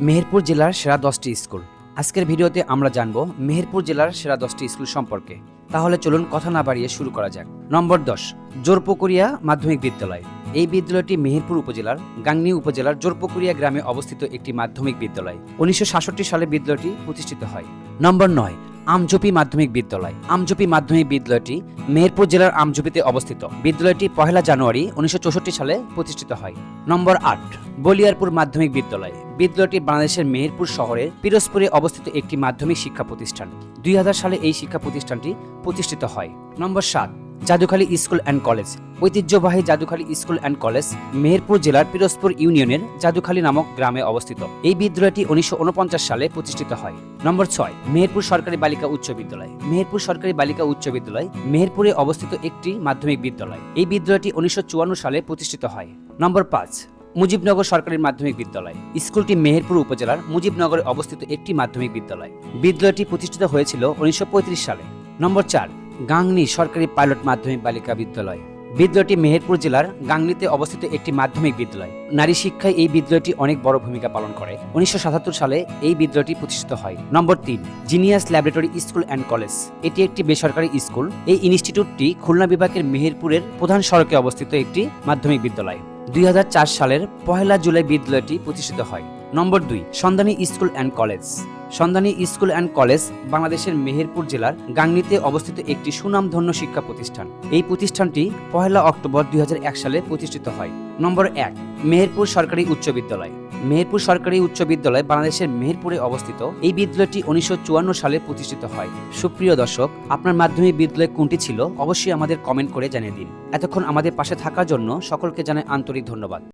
মেহেরপুর জেলার সেরা দশটি স্কুল। আজকের ভিডিওতে আমরা জানব মেহেরপুর জেলার সেরা দশটি স্কুল সম্পর্কে। তাহলে চলুন কথা না বাড়িয়ে শুরু করা যাক। নম্বর দশ, জোরপুকুরিয়া মাধ্যমিক বিদ্যালয়। এই বিদ্যালয়টি মেহেরপুর উপজেলার গাংনি উপজেলার জোরপুকুরিয়া গ্রামে অবস্থিত একটি মাধ্যমিক বিদ্যালয়। উনিশশো সাতষট্টি সালে বিদ্যালয়টি প্রতিষ্ঠিত হয়। নম্বর নয় আমজপি মাধ্যমিক বিদ্যালয়। আমজপি মাধ্যমিক বিদ্যালয়টি মেহেরপুর জেলার আমজপিতে অবস্থিত। বিদ্যালয়টি পহেলা জানুয়ারি উনিশশো চৌষট্টি সালে প্রতিষ্ঠিত হয়। নম্বর আট, বলিয়ারপুর মাধ্যমিক বিদ্যালয়। বিদ্যালয়টি বাংলাদেশের মেহেরপুর শহরের পিরোজপুরে অবস্থিত একটি মাধ্যমিক শিক্ষা প্রতিষ্ঠান। দুই হাজার সালে এই শিক্ষা প্রতিষ্ঠানটি প্রতিষ্ঠিত হয়। নম্বর সাত জাদুখালী স্কুল অ্যান্ড কলেজ। ঐতিহ্যবাহী Jadukhali school and college, Meherpur জেলার পিরোজপুর ইউনিয়নের জাদুখালী নামক গ্রামে অবস্থিত। এই বিদ্যালয়টি উনিশশো সালে প্রতিষ্ঠিত হয়। নম্বর ছয়, মেহেরপুর সরকারি বালিকা উচ্চ বিদ্যালয়। মেহেরপুর সরকারি বালিকা উচ্চ বিদ্যালয় মেহেরপুরে অবস্থিত একটি মাধ্যমিক বিদ্যালয়। এই বিদ্যালয়টি উনিশশো চুয়ান্ন সালে প্রতিষ্ঠিত হয়। নম্বর পাঁচ, মুজিবনগর সরকারি মাধ্যমিক বিদ্যালয়। স্কুলটি মেহেরপুর উপজেলার মুজিবনগরে অবস্থিত একটি মাধ্যমিক বিদ্যালয়। বিদ্যালয়টি প্রতিষ্ঠিত হয়েছিল উনিশশো পঁয়ত্রিশ সালে। নম্বর চার গাংনী সরকারি পাইলট মাধ্যমিক বালিকা বিদ্যালয়। বিদ্যালয়টি মেহেরপুর জেলার গাংনীতে অবস্থিত একটি মাধ্যমিক বিদ্যালয়। নারী শিক্ষায় এই বিদ্যালয়টি অনেক বড় ভূমিকা পালন করে। উনিশশো সাতাত্তর সালে এই বিদ্যালয়টি প্রতিষ্ঠিত হয়। নম্বর তিন, genius laboratory school and college. এটি একটি বেসরকারি স্কুল। এই ইনস্টিটিউটটি খুলনা বিভাগের মেহেরপুরের প্রধান সড়কে অবস্থিত একটি মাধ্যমিক বিদ্যালয়। দুই হাজার চার সালের পহেলা জুলাই বিদ্যালয়টি প্রতিষ্ঠিত হয়। নম্বর দুই, Sandhani school and college. Sandhani school and college, বাংলাদেশের মেহেরপুর জেলার গাংনীতে অবস্থিত একটি সুনামধন্য শিক্ষা প্রতিষ্ঠান। এই প্রতিষ্ঠানটি পহেলা অক্টোবর দুই হাজার এক সালে প্রতিষ্ঠিত হয়। নম্বর এক, মেহেরপুর সরকারি উচ্চ বিদ্যালয়। মেহেরপুর সরকারি উচ্চ বিদ্যালয় বাংলাদেশের মেহেরপুরে অবস্থিত। এই বিদ্যালয়টি উনিশশো চুয়ান্ন সালে প্রতিষ্ঠিত হয়। সুপ্রিয় দর্শক, আপনার মাধ্যমিক বিদ্যালয় কোনটি ছিল? অবশ্যই আমাদের কমেন্ট করে জানিয়ে দিন। এতক্ষণ আমাদের পাশে থাকার জন্য সকলকে জানাই আন্তরিক ধন্যবাদ।